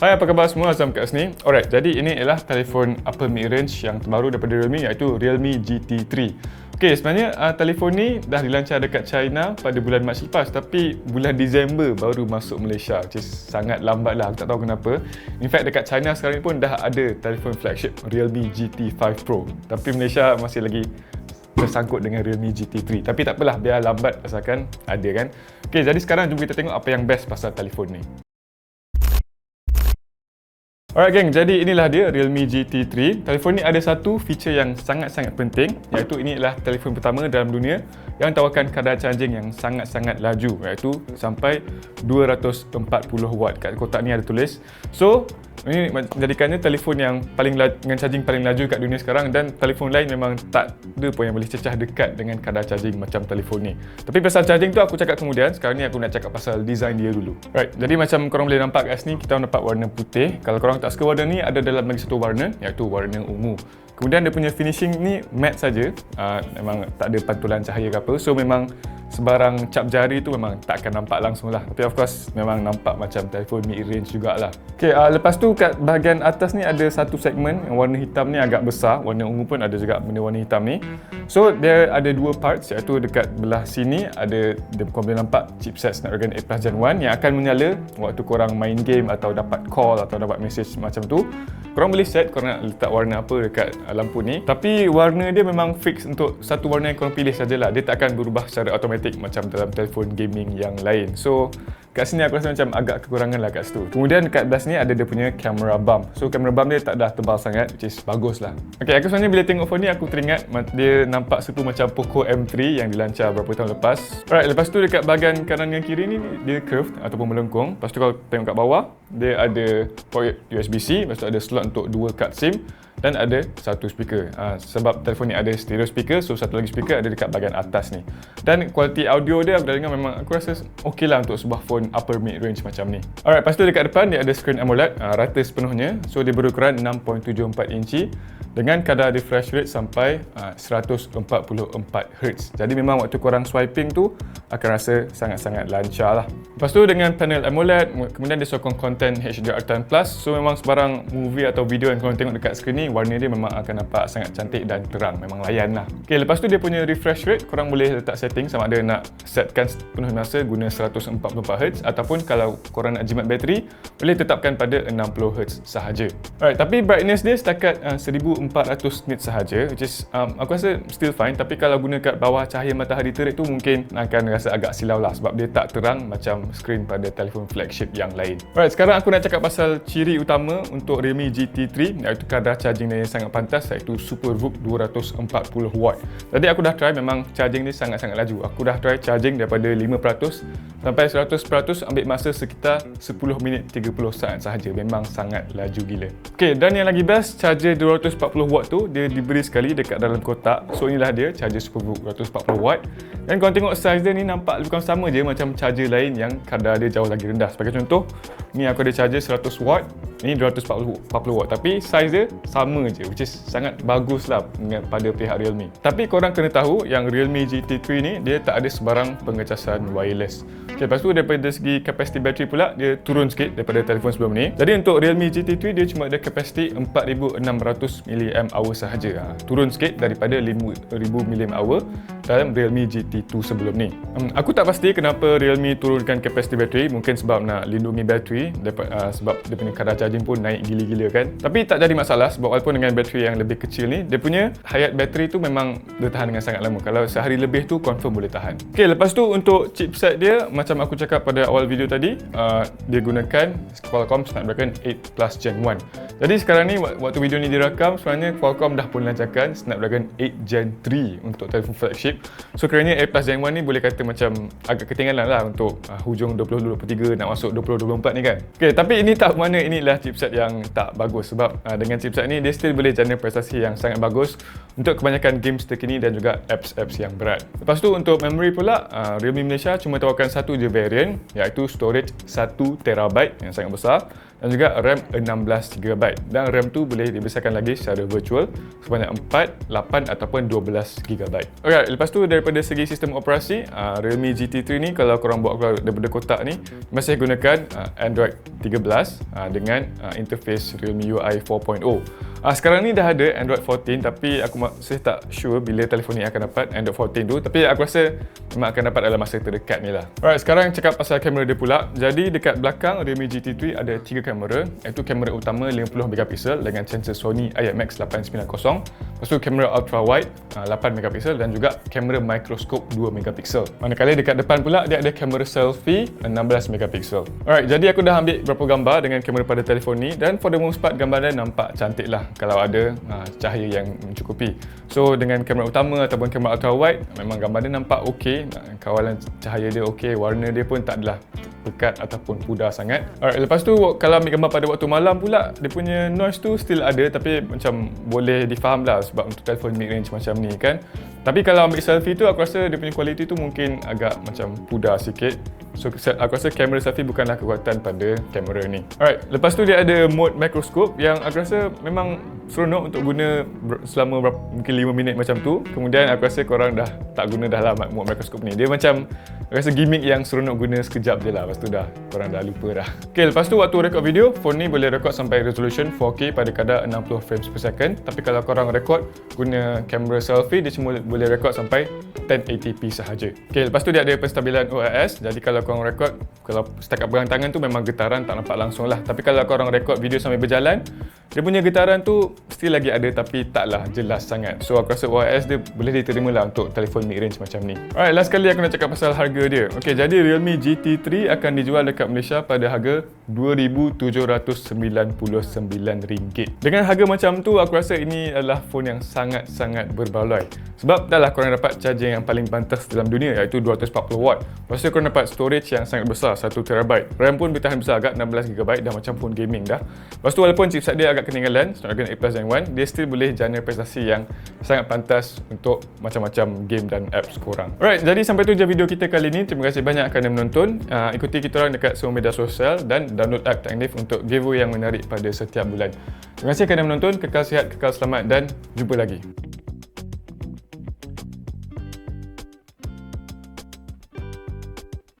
Hai, apa khabar semua? Azam kat sini. Alright, jadi ini ialah telefon upper mid range yang terbaru daripada Realme iaitu Realme GT3. Okey, sebenarnya uh, telefon ni dah dilancar dekat China pada bulan Mac lepas tapi bulan Disember baru masuk Malaysia which is sangat lambat lah, aku tak tahu kenapa. In fact, dekat China sekarang ni pun dah ada telefon flagship Realme GT5 Pro. Tapi Malaysia masih lagi tersangkut dengan Realme GT3. Tapi tak apalah, biar lambat asalkan ada kan. Okey, jadi sekarang jom kita tengok apa yang best pasal telefon ni. Alright geng, jadi inilah dia Realme GT3. Telefon ni ada satu feature yang sangat-sangat penting iaitu ini adalah telefon pertama dalam dunia yang tawarkan kadar charging yang sangat-sangat laju iaitu sampai 240 watt. Kat kotak ni ada tulis. So, ini menjadikannya telefon yang paling laju, dengan charging paling laju kat dunia sekarang dan telefon lain memang tak ada pun yang boleh cecah dekat dengan kadar charging macam telefon ni. Tapi pasal charging tu aku cakap kemudian, sekarang ni aku nak cakap pasal design dia dulu. Right, jadi macam korang boleh nampak kat sini kita dapat warna putih. Kalau korang tak suka warna ni, ada dalam lagi satu warna iaitu warna ungu. Kemudian dia punya finishing ni matte saja. Uh, memang tak ada pantulan cahaya ke apa. So memang sebarang cap jari tu memang tak akan nampak langsung lah. Tapi of course memang nampak macam telefon mid range jugalah. Okay, uh, lepas tu kat bahagian atas ni ada satu segmen yang warna hitam ni agak besar. Warna ungu pun ada juga benda warna hitam ni. So dia ada dua parts iaitu dekat belah sini ada dia kau boleh nampak chipset Snapdragon 8 Plus Gen 1 yang akan menyala waktu korang main game atau dapat call atau dapat message macam tu. Korang boleh set korang nak letak warna apa dekat lampu ni. Tapi warna dia memang fix untuk satu warna yang korang pilih sajalah. Dia tak akan berubah secara automatik macam dalam telefon gaming yang lain. So kat sini aku rasa macam agak kekurangan lah kat situ. Kemudian kat belah sini ada dia punya camera bump. So camera bump dia tak dah tebal sangat which is bagus lah. Okay aku sebenarnya bila tengok phone ni aku teringat dia nampak seperti macam Poco M3 yang dilancar beberapa tahun lepas. Alright lepas tu dekat bahagian kanan dan kiri ni dia curved ataupun melengkung. Lepas tu kalau tengok kat bawah dia ada port USB-C. Lepas tu ada slot untuk dual card SIM dan ada satu speaker. Ha, sebab telefon ni ada stereo speaker, so satu lagi speaker ada dekat bahagian atas ni. Dan kualiti audio dia aku dah dengar memang aku rasa okey lah untuk sebuah phone upper mid range macam ni. Alright, pastu dekat depan dia ada screen AMOLED uh, rata sepenuhnya. So dia berukuran 6.74 inci dengan kadar refresh rate sampai ah, uh, 144Hz. Jadi memang waktu korang swiping tu akan rasa sangat-sangat lancar lah. Lepas tu dengan panel AMOLED, kemudian dia sokong konten HDR10+. So memang sebarang movie atau video yang korang tengok dekat skrin ni, warna dia memang akan nampak sangat cantik dan terang. Memang layan lah. Okay, lepas tu dia punya refresh rate, korang boleh letak setting sama ada nak setkan penuh masa guna 144Hz 60Hz ataupun kalau korang nak jimat bateri boleh tetapkan pada 60Hz sahaja. Alright, tapi brightness dia setakat uh, 1400 nits sahaja which is um, aku rasa still fine tapi kalau guna kat bawah cahaya matahari terik tu mungkin akan rasa agak silau lah sebab dia tak terang macam screen pada telefon flagship yang lain. Alright, sekarang aku nak cakap pasal ciri utama untuk Realme GT3 iaitu kadar charging dia yang sangat pantas iaitu SuperVOOC 240W. Tadi aku dah try memang charging dia sangat-sangat laju. Aku dah try charging daripada 5% sampai 100% ambil masa sekitar 10 minit 30 saat sahaja memang sangat laju gila ok dan yang lagi best charger 240 240 watt tu dia diberi sekali dekat dalam kotak. So inilah dia charger SuperVOOC 240 watt. Dan kalau tengok size dia ni nampak lebih kurang sama je macam charger lain yang kadar dia jauh lagi rendah. Sebagai contoh, ni aku ada charger 100 watt, ni 240 watt tapi size dia sama je which is sangat bagus lah pada pihak Realme. Tapi korang kena tahu yang Realme GT3 ni dia tak ada sebarang pengecasan wireless. Okay, lepas tu daripada segi kapasiti bateri pula dia turun sikit daripada telefon sebelum ni. Jadi untuk Realme GT3 dia cuma ada kapasiti 4600 mAh sahaja. Ha, turun sikit daripada 5000 mAh dalam Realme GT2 sebelum ni. Um, aku tak pasti kenapa Realme turunkan kapasiti bateri, mungkin sebab nak lindungi bateri dapat uh, sebab dia punya kadar charging pun naik gila-gila kan. Tapi tak jadi masalah sebab walaupun dengan bateri yang lebih kecil ni, dia punya hayat bateri tu memang bertahan dengan sangat lama. Kalau sehari lebih tu confirm boleh tahan. Okay, lepas tu untuk chipset dia macam aku cakap pada awal video tadi, uh, dia gunakan Qualcomm Snapdragon 8 Plus Gen 1. Jadi sekarang ni waktu video ni direkam sebenarnya Qualcomm dah pun lancarkan Snapdragon 8 Gen 3 untuk telefon flagship So kerana 8 Plus Gen 1 ni boleh kata macam agak ketinggalan lah untuk uh, hujung 2023 nak masuk 2024 ni kan. Okay, tapi ini tak mana inilah chipset yang tak bagus sebab uh, dengan chipset ni dia still boleh jana prestasi yang sangat bagus untuk kebanyakan games terkini dan juga apps-apps yang berat. Lepas tu untuk memory pula, uh, Realme Malaysia cuma tawarkan satu je variant iaitu storage 1TB yang sangat besar dan juga RAM 16GB dan RAM tu boleh dibesarkan lagi secara virtual sebanyak 4, 8 ataupun 12GB. Alright, lepas tu daripada segi sistem operasi, uh, Realme GT3 ni kalau korang buat keluar daripada kotak ni masih gunakan uh, Android 13 uh, dengan uh, interface Realme UI 4.0. Uh, sekarang ni dah ada Android 14 tapi aku masih tak sure bila telefon ni akan dapat Android 14 tu tapi aku rasa memang akan dapat dalam masa terdekat ni lah. Alright, sekarang cakap pasal kamera dia pula. Jadi dekat belakang Realme GT3 ada tiga kamera iaitu kamera utama 50MP dengan sensor Sony IMX890 lepas tu kamera ultra wide 8MP dan juga kamera microscope 2MP. Manakala dekat depan pula dia ada kamera selfie 16MP. Alright, jadi aku dah ambil beberapa gambar dengan kamera pada telefon ni dan for the most part gambar dia nampak cantik lah kalau ada uh, cahaya yang mencukupi. So dengan kamera utama ataupun kamera ultra wide memang gambar dia nampak okey, kawalan cahaya dia okey, warna dia pun tak adalah pekat ataupun pudar sangat. Alright, lepas tu kalau ambil gambar pada waktu malam pula, dia punya noise tu still ada tapi macam boleh difaham lah sebab untuk telefon mid range macam ni kan. Tapi kalau ambil selfie tu aku rasa dia punya kualiti tu mungkin agak macam pudar sikit. So aku rasa kamera selfie bukanlah kekuatan pada kamera ni. Alright, lepas tu dia ada mode microscope yang aku rasa memang seronok untuk guna selama berapa, mungkin 5 minit macam tu. Kemudian aku rasa korang dah tak guna dah lah mode microscope ni. Dia macam aku rasa gimmick yang seronok guna sekejap je lah. Lepas tu dah korang dah lupa dah. Okay, lepas tu waktu record video, phone ni boleh record sampai resolution 4K pada kadar 60 frames per second. Tapi kalau korang record guna kamera selfie, dia cuma boleh record sampai 1080p sahaja. Okay, lepas tu dia ada penstabilan OIS. Jadi kalau korang record, kalau setakat pegang tangan tu memang getaran tak nampak langsung lah. Tapi kalau korang record video sambil berjalan, dia punya getaran tu still lagi ada tapi taklah jelas sangat. So aku rasa OIS dia boleh diterima lah untuk telefon mid range macam ni. Alright, last kali aku nak cakap pasal harga dia. Okay, jadi Realme GT3 akan dijual dekat Malaysia pada harga RM2,799. Dengan harga macam tu, aku rasa ini adalah phone yang sangat-sangat berbaloi. Sebab dah lah korang dapat charger yang paling pantas dalam dunia iaitu 240W. Lepas tu korang dapat storage yang sangat besar, 1TB. RAM pun bertahan besar agak, 16GB dah macam phone gaming dah. Lepas tu walaupun chipset dia agak agak ketinggalan Snapdragon 8 Plus Gen 1 dia still boleh jana prestasi yang sangat pantas untuk macam-macam game dan apps korang. Alright jadi sampai tu je video kita kali ni. Terima kasih banyak kerana menonton. Uh, ikuti kita orang dekat semua media sosial dan download app Teknif untuk giveaway yang menarik pada setiap bulan. Terima kasih kerana menonton. Kekal sihat kekal selamat dan jumpa lagi